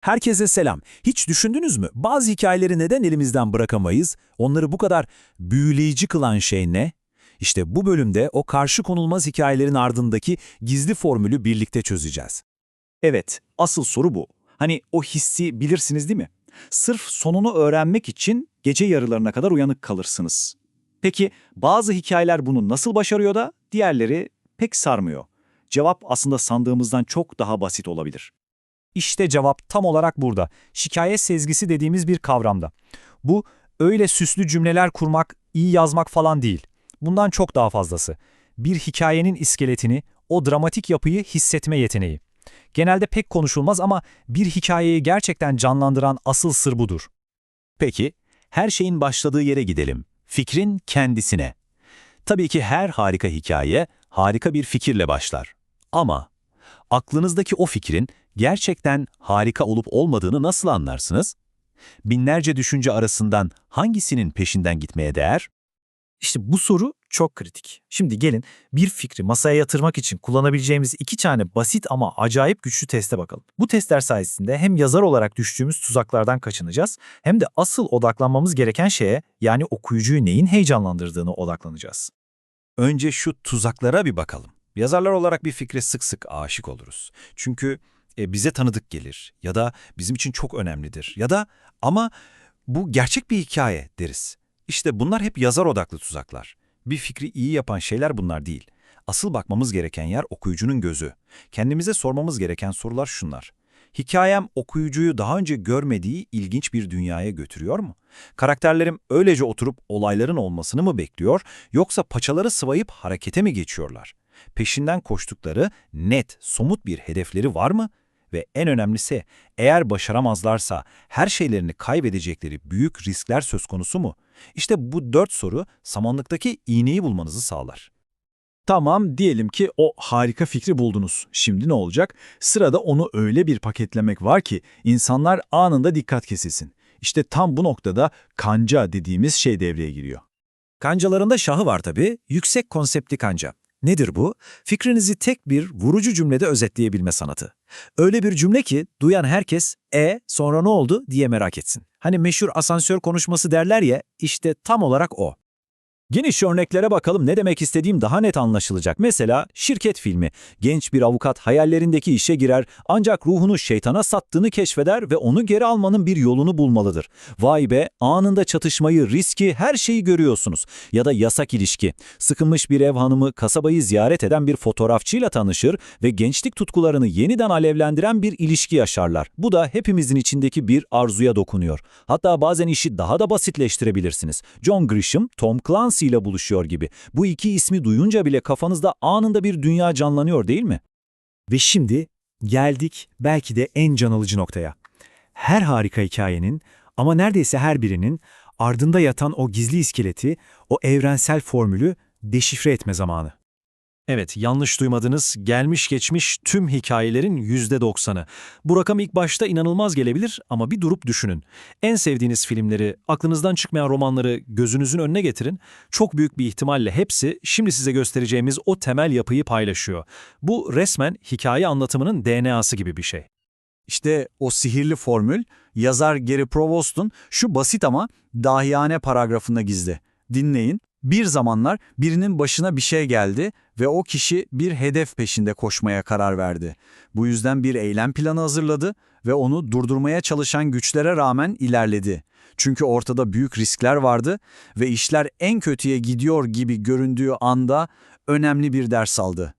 Herkese selam. Hiç düşündünüz mü? Bazı hikayeleri neden elimizden bırakamayız? Onları bu kadar büyüleyici kılan şey ne? İşte bu bölümde o karşı konulmaz hikayelerin ardındaki gizli formülü birlikte çözeceğiz. Evet, asıl soru bu. Hani o hissi bilirsiniz değil mi? Sırf sonunu öğrenmek için gece yarılarına kadar uyanık kalırsınız. Peki bazı hikayeler bunu nasıl başarıyor da diğerleri pek sarmıyor? Cevap aslında sandığımızdan çok daha basit olabilir. İşte cevap tam olarak burada. Şikayet sezgisi dediğimiz bir kavramda. Bu öyle süslü cümleler kurmak, iyi yazmak falan değil. Bundan çok daha fazlası. Bir hikayenin iskeletini, o dramatik yapıyı hissetme yeteneği. Genelde pek konuşulmaz ama bir hikayeyi gerçekten canlandıran asıl sır budur. Peki, her şeyin başladığı yere gidelim. Fikrin kendisine. Tabii ki her harika hikaye harika bir fikirle başlar. Ama aklınızdaki o fikrin gerçekten harika olup olmadığını nasıl anlarsınız? Binlerce düşünce arasından hangisinin peşinden gitmeye değer? İşte bu soru çok kritik. Şimdi gelin bir fikri masaya yatırmak için kullanabileceğimiz iki tane basit ama acayip güçlü teste bakalım. Bu testler sayesinde hem yazar olarak düştüğümüz tuzaklardan kaçınacağız hem de asıl odaklanmamız gereken şeye yani okuyucuyu neyin heyecanlandırdığını odaklanacağız. Önce şu tuzaklara bir bakalım. Yazarlar olarak bir fikre sık sık aşık oluruz. Çünkü e, bize tanıdık gelir ya da bizim için çok önemlidir ya da ama bu gerçek bir hikaye deriz. İşte bunlar hep yazar odaklı tuzaklar. Bir fikri iyi yapan şeyler bunlar değil. Asıl bakmamız gereken yer okuyucunun gözü. Kendimize sormamız gereken sorular şunlar. Hikayem okuyucuyu daha önce görmediği ilginç bir dünyaya götürüyor mu? Karakterlerim öylece oturup olayların olmasını mı bekliyor yoksa paçaları sıvayıp harekete mi geçiyorlar? Peşinden koştukları net, somut bir hedefleri var mı? Ve en önemlisi eğer başaramazlarsa her şeylerini kaybedecekleri büyük riskler söz konusu mu? İşte bu dört soru samanlıktaki iğneyi bulmanızı sağlar. Tamam diyelim ki o harika fikri buldunuz. Şimdi ne olacak? Sırada onu öyle bir paketlemek var ki insanlar anında dikkat kesilsin. İşte tam bu noktada kanca dediğimiz şey devreye giriyor. Kancalarında şahı var tabii, yüksek konseptli kanca. Nedir bu? Fikrinizi tek bir vurucu cümlede özetleyebilme sanatı. Öyle bir cümle ki duyan herkes e sonra ne oldu diye merak etsin. Hani meşhur asansör konuşması derler ya işte tam olarak o. Geniş örneklere bakalım ne demek istediğim daha net anlaşılacak. Mesela şirket filmi. Genç bir avukat hayallerindeki işe girer ancak ruhunu şeytana sattığını keşfeder ve onu geri almanın bir yolunu bulmalıdır. Vay be anında çatışmayı, riski, her şeyi görüyorsunuz. Ya da yasak ilişki. Sıkılmış bir ev hanımı kasabayı ziyaret eden bir fotoğrafçıyla tanışır ve gençlik tutkularını yeniden alevlendiren bir ilişki yaşarlar. Bu da hepimizin içindeki bir arzuya dokunuyor. Hatta bazen işi daha da basitleştirebilirsiniz. John Grisham, Tom Clancy ile buluşuyor gibi. Bu iki ismi duyunca bile kafanızda anında bir dünya canlanıyor değil mi? Ve şimdi geldik belki de en can alıcı noktaya. Her harika hikayenin ama neredeyse her birinin ardında yatan o gizli iskeleti, o evrensel formülü deşifre etme zamanı. Evet, yanlış duymadınız. Gelmiş geçmiş tüm hikayelerin %90'ı. Bu rakam ilk başta inanılmaz gelebilir ama bir durup düşünün. En sevdiğiniz filmleri, aklınızdan çıkmayan romanları gözünüzün önüne getirin. Çok büyük bir ihtimalle hepsi şimdi size göstereceğimiz o temel yapıyı paylaşıyor. Bu resmen hikaye anlatımının DNA'sı gibi bir şey. İşte o sihirli formül yazar Gary Provost'un şu basit ama dahiyane paragrafında gizli. Dinleyin. Bir zamanlar birinin başına bir şey geldi ve o kişi bir hedef peşinde koşmaya karar verdi. Bu yüzden bir eylem planı hazırladı ve onu durdurmaya çalışan güçlere rağmen ilerledi. Çünkü ortada büyük riskler vardı ve işler en kötüye gidiyor gibi göründüğü anda önemli bir ders aldı.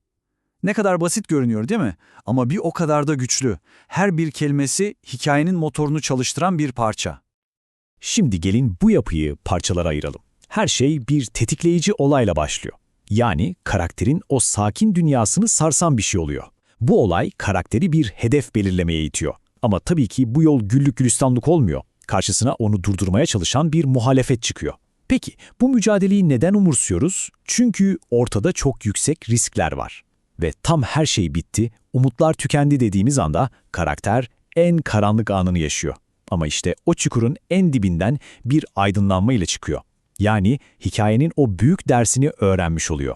Ne kadar basit görünüyor değil mi? Ama bir o kadar da güçlü. Her bir kelimesi hikayenin motorunu çalıştıran bir parça. Şimdi gelin bu yapıyı parçalara ayıralım. Her şey bir tetikleyici olayla başlıyor. Yani karakterin o sakin dünyasını sarsan bir şey oluyor. Bu olay karakteri bir hedef belirlemeye itiyor. Ama tabii ki bu yol güllük gülistanlık olmuyor. Karşısına onu durdurmaya çalışan bir muhalefet çıkıyor. Peki bu mücadeleyi neden umursuyoruz? Çünkü ortada çok yüksek riskler var. Ve tam her şey bitti, umutlar tükendi dediğimiz anda karakter en karanlık anını yaşıyor. Ama işte o çukurun en dibinden bir aydınlanma ile çıkıyor. Yani hikayenin o büyük dersini öğrenmiş oluyor.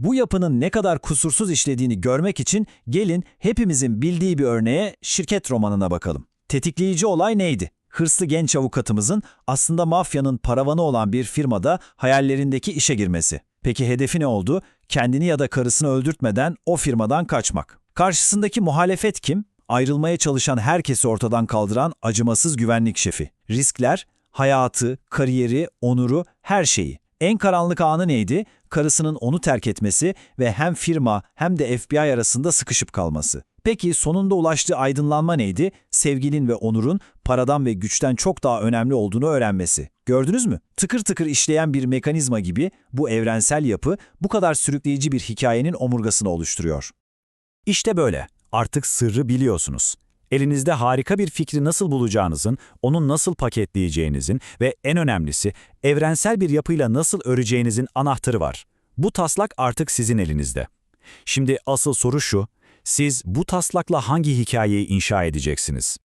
Bu yapının ne kadar kusursuz işlediğini görmek için gelin hepimizin bildiği bir örneğe şirket romanına bakalım. Tetikleyici olay neydi? Hırslı genç avukatımızın aslında mafyanın paravanı olan bir firmada hayallerindeki işe girmesi. Peki hedefi ne oldu? Kendini ya da karısını öldürtmeden o firmadan kaçmak. Karşısındaki muhalefet kim? Ayrılmaya çalışan herkesi ortadan kaldıran acımasız güvenlik şefi. Riskler, hayatı, kariyeri, onuru, her şeyi. En karanlık anı neydi? Karısının onu terk etmesi ve hem firma hem de FBI arasında sıkışıp kalması. Peki sonunda ulaştığı aydınlanma neydi? Sevginin ve onurun paradan ve güçten çok daha önemli olduğunu öğrenmesi. Gördünüz mü? Tıkır tıkır işleyen bir mekanizma gibi bu evrensel yapı bu kadar sürükleyici bir hikayenin omurgasını oluşturuyor. İşte böyle. Artık sırrı biliyorsunuz. Elinizde harika bir fikri nasıl bulacağınızın, onu nasıl paketleyeceğinizin ve en önemlisi evrensel bir yapıyla nasıl öreceğinizin anahtarı var. Bu taslak artık sizin elinizde. Şimdi asıl soru şu, siz bu taslakla hangi hikayeyi inşa edeceksiniz?